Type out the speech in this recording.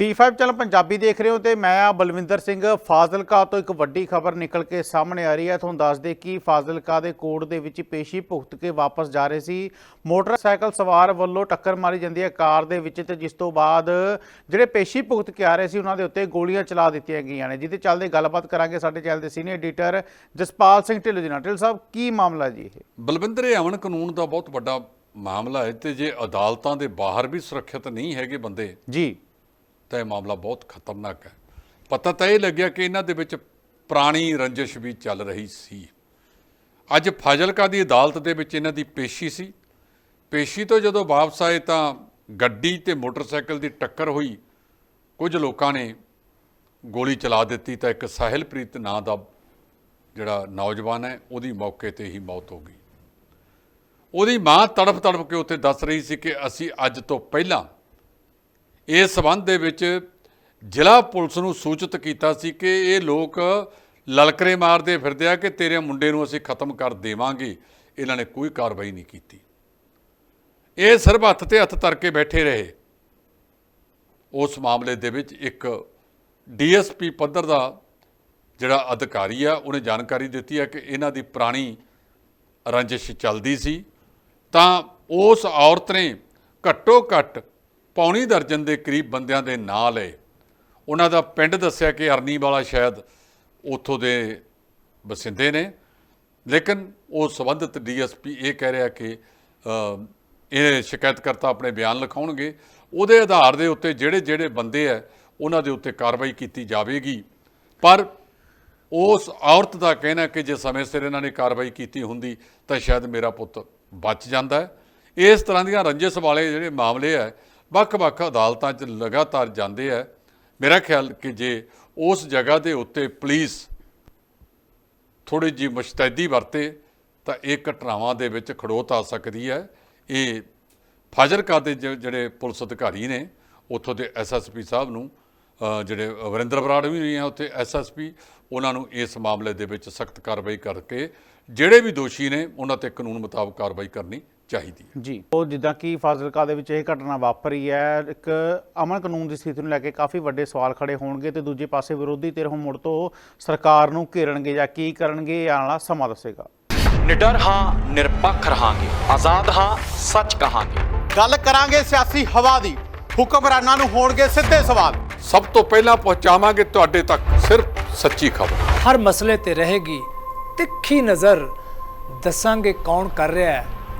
D5 channel Punjabi ਦੇਖ ਰਹੇ ਹੋ ਤੇ ਮੈਂ ਆ ਬਲਵਿੰਦਰ ਸਿੰਘ ਫਾਜ਼ਿਲਕਾ ਤੋਂ ਇੱਕ ਵੱਡੀ ਖਬਰ ਨਿਕਲ ਕੇ ਸਾਹਮਣੇ ਆ ਰਹੀ ਹੈ। ਤੁਹਾਨੂੰ ਦੱਸ ਦੇ ਕਿ ਫਾਜ਼ਿਲਕਾ ਦੇ ਕੋਰਟ ਦੇ ਵਿੱਚ ਪੇਸ਼ੀ ਭੁਗਤ ਕੇ ਵਾਪਸ ਜਾ ਰਹੇ ਸੀ। ਮੋਟਰਸਾਈਕਲ ਸਵਾਰ ਵੱਲੋਂ ਟੱਕਰ ਮਾਰੀ ਜਾਂਦੀ ਹੈ ਕਾਰ ਦੇ ਵਿੱਚ ਤੇ ਜਿਸ ਤੋਂ ਬਾਅਦ ਜਿਹੜੇ ਪੇਸ਼ੀ ਭੁਗਤ ਕੇ ਆ ਰਹੇ ਸੀ ਉਹਨਾਂ ਦੇ ਉੱਤੇ ਗੋਲੀਆਂ ਚਲਾ ਦਿੱਤੀਆਂ ਗਈਆਂ ਨੇ। ਜਿਹਦੇ ਚੱਲਦੇ ਗੱਲਬਾਤ ਕਰਾਂਗੇ ਸਾਡੇ ਚੈਨਲ ਦੇ ਸੀਨੀਅਰ ਐਡੀਟਰ ਜਸਪਾਲ ਸਿੰਘ ਢਿੱਲੋਂ ਜੀ ਨਾਲ। ਢਿੱਲੋਂ ਸਾਹਿਬ ਕੀ ਮਾਮਲਾ ਜੀ ਇਹ? ਬਲਵਿੰਦਰ ਇਹ ਅਮਨ ਕਾਨੂੰਨ ਦਾ ਬਹੁਤ ਵੱਡਾ ਮਾਮਲਾ ਹੈ ਤੇ ਜੇ ਅਦਾਲਤਾਂ ਦੇ ਬਾਹਰ ਵੀ ਸੁਰੱਖਿਅਤ ਨਹੀਂ ਹੈਗੇ ਬੰਦੇ ਜੀ। ਤਾਂ ਇਹ ਮਾਮਲਾ ਬਹੁਤ ਖਤਰਨਾਕ ਹੈ। ਪਤਾ ਤਾਂ ਇਹ ਲੱਗਿਆ ਕਿ ਇਹਨਾਂ ਦੇ ਵਿੱਚ ਪੁਰਾਣੀ ਰੰਜਿਸ਼ ਵੀ ਚੱਲ ਰਹੀ ਸੀ। ਅੱਜ ਫਾਜ਼ਿਲਕਾ ਦੀ ਅਦਾਲਤ ਦੇ ਵਿੱਚ ਇਹਨਾਂ ਦੀ ਪੇਸ਼ੀ ਸੀ। ਪੇਸ਼ੀ ਤੋਂ ਜਦੋਂ ਵਾਪਸ ਆਏ ਤਾਂ ਗੱਡੀ ਤੇ ਮੋਟਰਸਾਈਕਲ ਦੀ ਟੱਕਰ ਹੋਈ। ਕੁਝ ਲੋਕਾਂ ਨੇ ਗੋਲੀ ਚਲਾ ਦਿੱਤੀ ਤਾਂ ਇੱਕ ਸਾਹਿਲਪ੍ਰੀਤ ਨਾਂ ਦਾ ਜਿਹੜਾ ਨੌਜਵਾਨ ਹੈ, ਉਹਦੀ ਮੌਕੇ ਤੇ ਹੀ ਮੌਤ ਹੋ ਗਈ। ਉਹਦੀ ਮਾਂ ਤੜਫ ਤੜਫ ਕੇ ਉੱਥੇ ਦੱਸ ਰਹੀ ਸੀ ਕਿ ਅਸੀਂ ਅੱਜ ਤੋਂ ਪਹਿਲਾਂ ਇਸ ਸਬੰਧ ਦੇ ਵਿੱਚ ਜ਼ਿਲ੍ਹਾ ਪੁਲਿਸ ਨੂੰ ਸੂਚਿਤ ਕੀਤਾ ਸੀ ਕਿ ਇਹ ਲੋਕ ਲਲਕਰੇ ਮਾਰਦੇ ਫਿਰਦੇ ਆ ਕਿ ਤੇਰੇ ਮੁੰਡੇ ਨੂੰ ਅਸੀਂ ਖਤਮ ਕਰ ਦੇਵਾਂਗੇ। ਇਹਨਾਂ ਨੇ ਕੋਈ ਕਾਰਵਾਈ ਨਹੀਂ ਕੀਤੀ। ਇਹ ਸਿਰਫ ਹੱਥ ਤੇ ਹੱਥ ਧਰ ਕੇ ਬੈਠੇ ਰਹੇ। ਉਸ ਮਾਮਲੇ ਦੇ ਵਿੱਚ ਇੱਕ ਡੀਐਸਪੀ ਪੱਧਰ ਦਾ ਜਿਹੜਾ ਅਧਿਕਾਰੀ ਆ, ਉਹਨੇ ਜਾਣਕਾਰੀ ਦਿੱਤੀ ਹੈ ਕਿ ਇਹਨਾਂ ਦੀ ਪੁਰਾਣੀ ਰੰਜਿਸ਼ ਚੱਲਦੀ ਸੀ। ਤਾਂ ਉਸ ਔਰਤ ਨੇ ਘੱਟੋ ਘੱਟ ਪੌਣੀ ਦਰਜਨ ਦੇ ਕਰੀਬ ਬੰਦਿਆਂ ਦੇ ਨਾਂ ਲਏ ਉਹਨਾਂ ਦਾ ਪਿੰਡ ਦੱਸਿਆ ਕਿ ਅਰਨੀ ਵਾਲਾ ਸ਼ਾਇਦ ਉੱਥੋਂ ਦੇ ਬਸਿੰਦੇ ਨੇ। ਲੇਕਿਨ ਉਹ ਸੰਬੰਧਿਤ ਡੀਐਸਪੀ ਇਹ ਕਹਿ ਰਿਹਾ ਕਿ ਅ, ਇਹ ਸ਼ਿਕਾਇਤਕਰਤਾ ਆਪਣੇ ਬਿਆਨ ਲਿਖਾਉਣਗੇ। ਉਹਦੇ ਆਧਾਰ ਦੇ ਉੱਤੇ ਜਿਹੜੇ ਜਿਹੜੇ ਬੰਦੇ ਆ ਉਹਨਾਂ ਦੇ ਉੱਤੇ ਕਾਰਵਾਈ ਕੀਤੀ ਜਾਵੇਗੀ। ਪਰ ਉਸ ਔਰਤ ਦਾ ਕਹਿਣਾ ਕਿ ਜੇ ਸਮੇਂ ਸਿਰ ਇਹਨਾਂ ਨੇ ਕਾਰਵਾਈ ਕੀਤੀ ਹੁੰਦੀ ਤਾਂ ਸ਼ਾਇਦ ਮੇਰਾ ਪੁੱਤ ਬਚ ਜਾਂਦਾ ਇਸ ਤਰ੍ਹਾਂ ਦੀਆਂ ਰੰਜਿਸ਼ ਵਾਲੇ ਜਿਹੜੇ ਮਾਮਲੇ ਆ ਵੱਖ-ਵੱਖ ਅਦਾਲਤਾਂ 'ਚ ਲਗਾਤਾਰ ਜਾਂਦੇ ਆ। ਮੇਰਾ ਖਿਆਲ ਕਿ ਜੇ ਉਸ ਜਗ੍ਹਾ ਦੇ ਉੱਤੇ ਪੁਲਿਸ ਥੋੜੀ ਜੀ ਮੁਸ਼ਤੈਦੀ ਵਰਤੇ, ਤਾਂ ਇਹ ਘਟਨਾਵਾਂ ਦੇ ਵਿੱਚ ਖੜੋਤ ਆ ਸਕਦੀ ਹੈ। ਇਹ ਫਾਜ਼ਿਲਕਾ ਦੇ ਜਿਹੜੇ ਪੁਲਿਸ ਅਧਿਕਾਰੀ ਨੇ, ਉੱਥੋਂ ਦੇ ਐਸਐਸਪੀ ਸਾਹਿਬ ਨੂੰ ਜਿਹੜੇ ਵਰਿੰਦਰ ਬਰਾੜ ਵੀ ਨਹੀਂ ਆ ਉੱਥੇ ਐਸਐਸਪੀ ਉਹਨਾਂ ਨੂੰ ਇਸ ਮਾਮਲੇ ਦੇ ਵਿੱਚ ਸਖਤ ਕਾਰਵਾਈ ਕਰਕੇ, ਜਿਹੜੇ ਵੀ ਦੋਸ਼ੀ ਨੇ, ਉਹਨਾਂ ਤੇ ਕਾਨੂੰਨ ਮੁਤਾਬਕ ਕਾਰਵਾਈ ਕਰਨੀ ਚਾਹੀਦੀ ਹੈ। ਜੀ ਉਹ ਜਿੱਦਾਂ ਕਿ ਫਾਜ਼ਿਲਕਾ ਦੇ ਵਿੱਚ ਇਹ ਘਟਨਾ ਵਾਪਰੀ ਹੈ ਇੱਕ ਅਮਨ ਕਾਨੂੰਨ ਦੀ ਸਥਿਤੀ ਨੂੰ ਲੈ ਕੇ ਕਾਫੀ ਵੱਡੇ ਸਵਾਲ ਖੜੇ ਹੋਣਗੇ ਤੇ ਦੂਜੇ ਪਾਸੇ ਵਿਰੋਧੀ ਧਿਰ ਹੁਣ ਮੁੜ ਤੋਂ ਸਰਕਾਰ ਨੂੰ ਘੇਰਨਗੇ ਜਾਂ ਕੀ ਕਰਨਗੇ ਇਹ ਆਉਣ ਵਾਲਾ ਸਮਾਂ ਦੱਸੇਗਾ। ਨਿਡਰ ਹਾਂ ਨਿਰਪੱਖ ਰਹਾਂਗੇ। ਆਜ਼ਾਦ ਹਾਂ ਸੱਚ ਕਹਾਂਗੇ। ਗੱਲ ਕਰਾਂਗੇ ਸਿਆਸੀ ਹਵਾ ਦੀ। ਹੁਕਮਰਾਨਾਂ ਨੂੰ ਹੋਣਗੇ ਸਿੱਧੇ ਸਵਾਲ। ਸਭ ਤੋਂ ਪਹਿਲਾਂ ਪਹੁੰਚਾਵਾਂਗੇ ਤੁਹਾਡੇ ਤੱਕ ਸਿਰਫ ਸੱਚੀ ਖਬਰ। ਹਰ ਮਸਲੇ ਤੇ ਰਹੇਗੀ ਤਿੱਖੀ ਨਜ਼ਰ। ਦੱਸਾਂਗੇ ਕੌਣ ਕਰ ਰਿਹਾ ਹੈ।